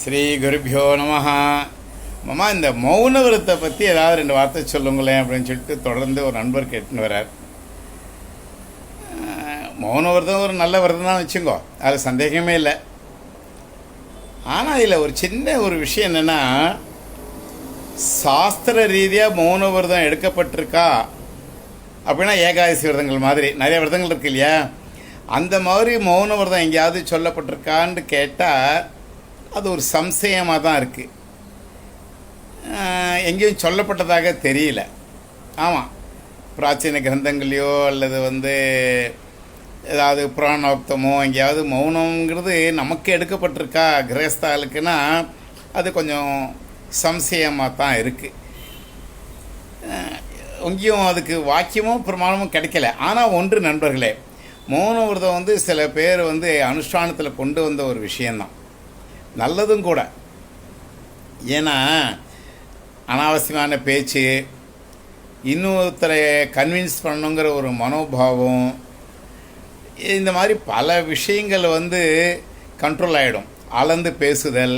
ஸ்ரீ குருபியோ நமஹா. மாமா இந்த மௌன விரத்தை பற்றி ஏதாவது ரெண்டு வார்த்தை சொல்லுங்களேன் அப்படின்னு சொல்லிட்டு தொடர்ந்து ஒரு நண்பர் கேட்டுன்னு வர்றார். மௌன விரதம் ஒரு நல்ல விரதம் தான் வச்சுங்கோ அது சந்தேகமே இல்லை. ஆனால் இதில் ஒரு சின்ன ஒரு விஷயம் என்னென்னா சாஸ்திர ரீதியாக மௌன விரதம் எடுக்கப்பட்டிருக்கா? அப்படின்னா ஏகாதசி விரதங்கள் மாதிரி. நிறைய விரதங்கள் இருக்கு இல்லையா? அந்த மாதிரி மௌன விரதம் எங்கேயாவது சொல்லப்பட்டிருக்கான்னு கேட்டால் அது ஒரு சம்சயமாக தான் இருக்குது எங்கேயும் சொல்லப்பட்டதாக தெரியல. ஆமாம் பிராச்சீன கிரந்தங்களையோ அல்லது வந்து ஏதாவது புராணோக்தமோ எங்கேயாவது மௌனங்கிறது நமக்கு எடுக்கப்பட்டிருக்கா கிரகஸ்தாளுக்குன்னா அது கொஞ்சம் சம்சயமாக தான் இருக்குது எங்கேயும் அதுக்கு வாக்கியமும் பிரமாணமும் கிடைக்கல. ஆனால் ஒன்று நண்பர்களே மௌன விரதம் வந்து சில பேர் வந்து அனுஷ்டானத்தில் கொண்டு வந்த ஒரு விஷயந்தான் நல்லதும் கூட. ஏன்னா அனாவசியமான பேச்சு இன்னொருத்தரை கன்வின்ஸ் பண்ணணுங்கிற ஒரு மனோபாவம் இந்த மாதிரி பல விஷயங்கள் வந்து கண்ட்ரோல் ஆகிடும் அளந்து பேசுதல்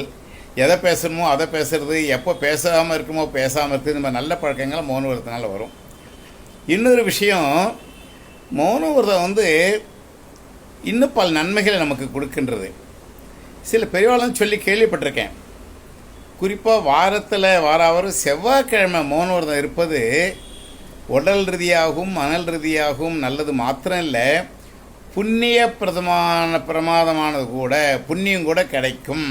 எதை பேசணுமோ அதை பேசுறது எப்போ பேசாமல் இருக்குமோ பேசாமல் இருக்குது இந்த மாதிரி நல்ல பழக்கங்கள் மௌன வரும். இன்னொரு விஷயம் மௌன விரதம் வந்து இன்னும் பல நன்மைகளை நமக்கு கொடுக்கின்றது. சில பெரியவாளும் சொல்லி கேள்விப்பட்டிருக்கேன். குறிப்பாக வாரத்தில் வாராவாரம் செவ்வாய்க்கிழமை மோனவர்தம் இருப்பது உடல் ரீதியாகவும் மனல் ரீதியாகவும் நல்லது மாத்திரம் இல்லை புண்ணிய பிரதமான பிரமாதமானது கூட புண்ணியம் கூட கிடைக்கும்.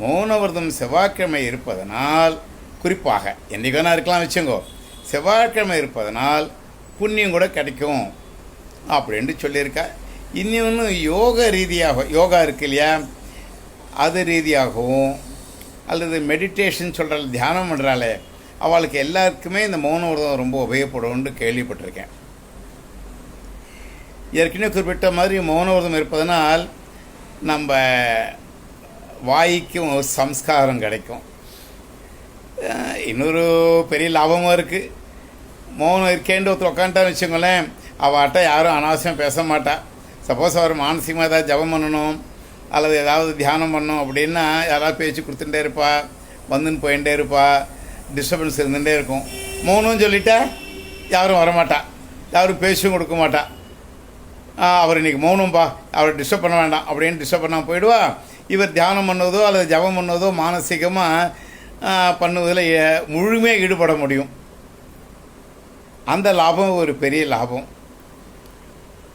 மௌன செவ்வாய்க்கிழமை இருப்பதனால் குறிப்பாக என்றைக்கு வேணால் இருக்கலாம் வச்சுங்கோ செவ்வாய்க்கிழமை இருப்பதனால் புண்ணியம் கூட கிடைக்கும் அப்படின்ட்டு சொல்லியிருக்கா. இன்னொன்று யோக ரீதியாக யோகா இருக்கு இல்லையா? அது ரீதியாகவும் அல்லது மெடிடேஷன் சொல்கிற தியானம் பண்ணுறாளே அவளுக்கு எல்லாருக்குமே இந்த மௌன விரதம் ரொம்ப உபயோகப்படும்னு கேள்விப்பட்டிருக்கேன். ஏற்கனவே குறிப்பிட்ட மாதிரி மௌன விரதம் இருப்பதனால் நம்ம வாய்க்கும் ஒரு சம்ஸ்காரம் கிடைக்கும். இன்னொரு பெரிய லாபமும் இருக்குது மௌனம் இருக்கேன்னு ஒருத்தர் உட்காந்துட்டான்னு வச்சுக்கோங்களேன் அவட்ட யாரும் அனாவசியம் பேச மாட்டா. சப்போஸ் அவர் மானசீகமாக ஏதாவது ஜபம் பண்ணணும் அல்லது ஏதாவது தியானம் பண்ணோம் அப்படின்னா யாராவது பேச்சு கொடுத்துட்டே இருப்பா வந்துன்னு போயிட்டே இருப்பா டிஸ்டர்பன்ஸ் இருந்துகிட்டே இருக்கும். மௌனம் சொல்லிட்டா யாரும் வரமாட்டா. யாரும் பேச்சும் கொடுக்க மாட்டா. அவர் இன்னைக்கு மௌனம்பா. அவரை டிஸ்டர்ப் பண்ண வேண்டாம் அப்படின்னு டிஸ்டர்ப் பண்ணாமல் போயிடுவா. இவர் தியானம் பண்ணுவதோ அல்லது ஜபம் பண்ணுவதோ மானசீகமாக பண்ணுவதில் முழுமையாக ஈடுபட முடியும். அந்த லாபம் ஒரு பெரிய லாபம்.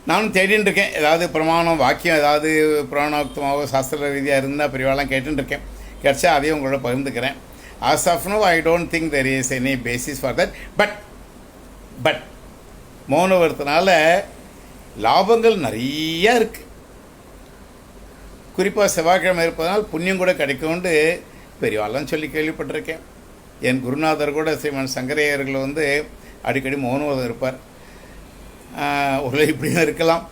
நானும் தேடின்னு இருக்கேன் ஏதாவது பிரமாணம் வாக்கியம் ஏதாவது புராணோக்தமாகவோ சாஸ்திர ரீதியாக இருந்தால் பெரியவாலாம் கேட்டுன்னு இருக்கேன் கிடச்சா அதையும் உங்களோட பகிர்ந்துக்கிறேன். As of now I don't think there is any basis for that but but மௌனவரத்தினால லாபங்கள் நிறையா இருக்குது குறிப்பாக செவ்வாய்க்கிழமை இருப்பதனால் புண்ணியம் கூட கிடைக்கும்னு பெரியவாலாம் சொல்லி கேள்விப்பட்டிருக்கேன். என் குருநாதர் கூட ஸ்ரீமன் சங்கரையர்கள் வந்து அடிக்கடி மௌனவதம் இருப்பார். ஒரு இப்படியும் இருக்கலாம்.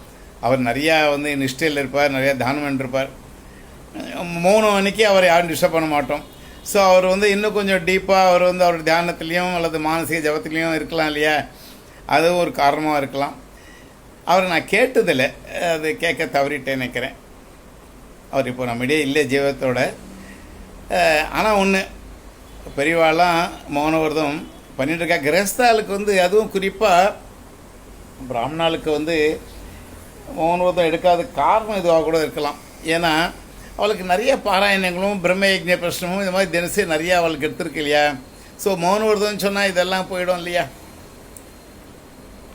அவர் நிறையா வந்து நிஷ்டையில் இருப்பார் நிறையா தானம் இருப்பார் மௌனம் அன்னைக்கு அவர் யாரும் டிஸ்டர்ப் பண்ண மாட்டோம். ஸோ அவர் வந்து இன்னும் கொஞ்சம் டீப்பாக அவர் வந்து அவர் தியானத்துலேயும் அல்லது மானசீக ஜபத்துலேயும் இருக்கலாம் இல்லையா? அது ஒரு காரணமாக இருக்கலாம். அவரை நான் கேட்டதில்லை. அது கேட்க தவறிட்டேன் நினைக்கிறேன். அவர் இப்போ நம்மிடையே இல்லை ஜீவத்தோட. ஆனால் ஒன்று பெரியவாலாம் மௌனவிரதம் பண்ணிகிட்டு இருக்கா. கிரஸ்தாளுக்கு வந்து அதுவும் குறிப்பாக பிராமணாளுக்கு வந்து மௌனவிரதம் எடுக்காத காரணம் இதுவாக கூட இருக்கலாம். ஏன்னா அவளுக்கு நிறைய பாராயணங்களும் பிரம்மயஜ்ய பிரஷ்னமும் பிரச்சனமும் இந்த மாதிரி தினசரி நிறையா அவளுக்கு எடுத்திருக்கு இல்லையா? ஸோ மௌனவிரதம்னு சொன்னால் இதெல்லாம் போயிடும் இல்லையா?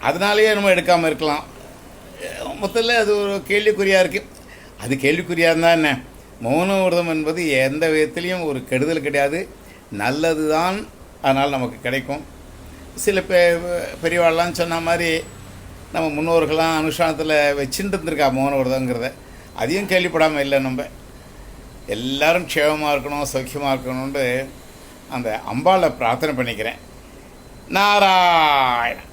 அதனாலேயே நம்ம எடுக்காமல் இருக்கலாம். மொத்தத்தில் அது ஒரு கேள்விக்குறியாக இருக்குது அது கேள்விக்குறியாக இருந்தால் என்ன? மௌன விரதம் என்பது எந்த விதத்துலேயும் ஒரு கெடுதல் கிடையாது. நல்லது தான் அதனால் நமக்கு கிடைக்கும். சில பெ பெரியவாள்லாம் சொன்ன மாதிரி நம்ம முன்னோர்கள்லாம் அனுஷ்டானத்தில் வச்சுட்டு இருந்திருக்கா மௌன விரதங்கிறத. அதையும் கேள்விப்படாமல் இல்லை நம்ம. எல்லாரும் க்ஷேமமாக இருக்கணும் சௌக்கியமாக இருக்கணும்னு அந்த அம்பாளை பிரார்த்தனை பண்ணிக்கிறேன். நாராயணன்.